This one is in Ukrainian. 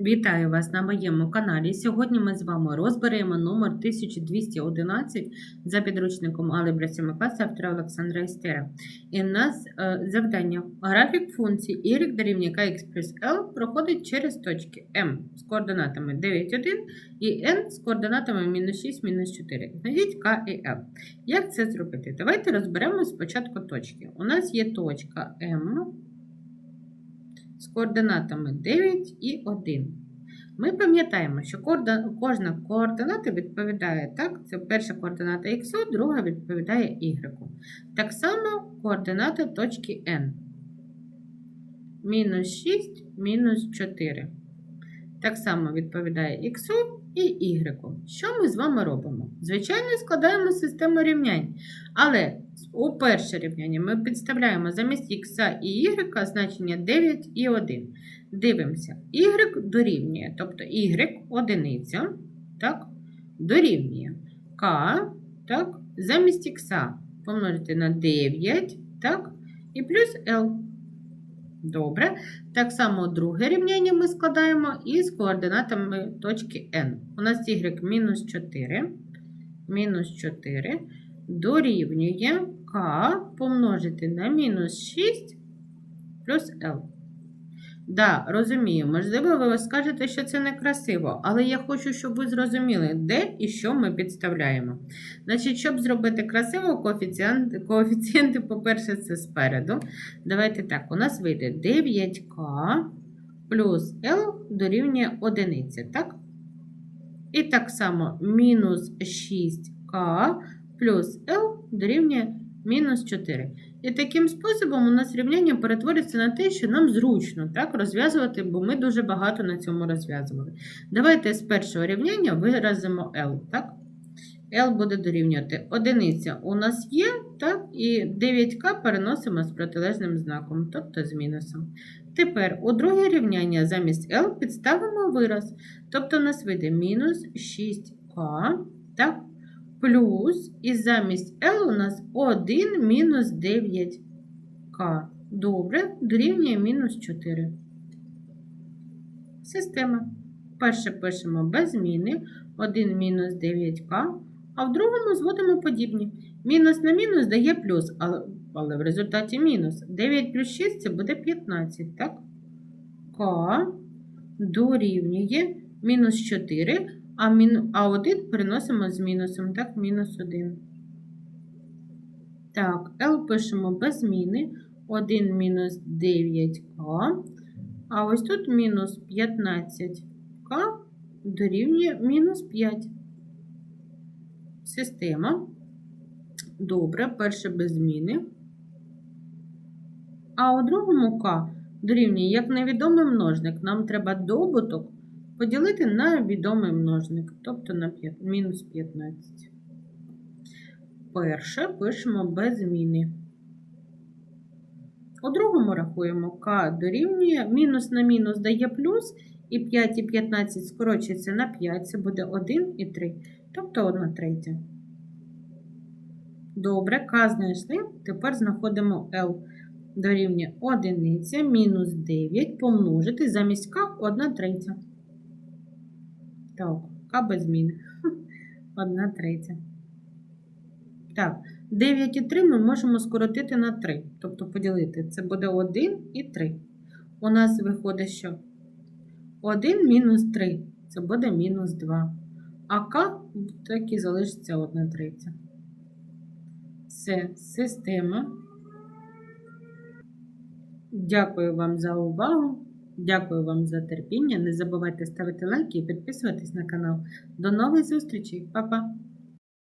Вітаю вас на моєму каналі. Сьогодні ми з вами розберемо номер 1211 за підручником Алgebra 7 класу автора Олександра Істера. І в нас е, завдання. Графік функції y дорівнює kx плюс L проходить через точки m з координатами 9, 1 і n з координатами мінус 6, мінус 4. Знайдіть k і L. Як це зробити? Давайте розберемо спочатку точки. У нас є точка m з координатами 9 і 1. Ми пам'ятаємо, що кожна координата відповідає так, це перша координата х, друга відповідає y. Так само координата точки n. Мінус 6, мінус 4. Так само відповідає х і y. Що ми з вами робимо? Звичайно, складаємо систему рівнянь. Але у перше рівняння ми підставляємо замість х і y значення 9 і 1. Дивимося, y дорівнює, тобто y одиниця, так, дорівнює k, так, замість х помножити на 9, так, і плюс l. Добре. Так само друге рівняння ми складаємо із координатами точки n. У нас y мінус 4, мінус 4 дорівнює k помножити на мінус 6 плюс l. Да, розумію, можливо, ви скажете, що це некрасиво, але я хочу, щоб ви зрозуміли, де і що ми підставляємо. Значить, щоб зробити красиво, коефіцієнти, коефіцієнти по-перше, це спереду. Давайте так, у нас вийде 9К плюс L дорівнює 1, так? І так само мінус 6К плюс L дорівнює мінус 4. І таким способом у нас рівняння перетворюється на те, що нам зручно так, розв'язувати, бо ми дуже багато на цьому розв'язували. Давайте з першого рівняння виразимо L. Так? L буде дорівнювати одиниця у нас є, так, і 9К переносимо з протилежним знаком, тобто з мінусом. Тепер у друге рівняння замість L підставимо вираз. Тобто у нас вийде мінус 6К, так, плюс, і замість L у нас 1 мінус 9К. Добре, дорівнює мінус 4. Система. Перше пишемо без зміни. 1 мінус 9К, а в другому зводимо подібні. Мінус на мінус дає плюс, але, але в результаті мінус. 9 плюс 6 це буде 15, так? К дорівнює мінус 4, а, мін... а 1 переносимо з мінусом, так, мінус 1. Так, L пишемо без зміни. 1 мінус 9К. А ось тут мінус 15К дорівнює мінус 5. Система. Добре, перше без зміни. А у другому К дорівнює як невідомий множник. Нам треба добуток поділити на відомий множник, тобто на 5, мінус 15. Перше пишемо без зміни. У другому рахуємо К дорівнює мінус на мінус дає плюс, і 5 і 15 скорочується на 5, це буде 1 і 3, тобто 1 третя. Добре, К знайшли, тепер знаходимо L дорівнює 1, мінус 9 помножити замість К 1 третя. Так, К без зміни. 1 третя. Так, 9 і 3 ми можемо скоротити на 3, тобто поділити. Це буде 1 і 3. У нас виходить, що 1 мінус 3 це буде мінус 2. А К так і залишиться 1 третя. Це система. Дякую вам за увагу. Дякую вам за терпіння. Не забувайте ставити лайки і підписуватись на канал. До нових зустрічей, Па-па!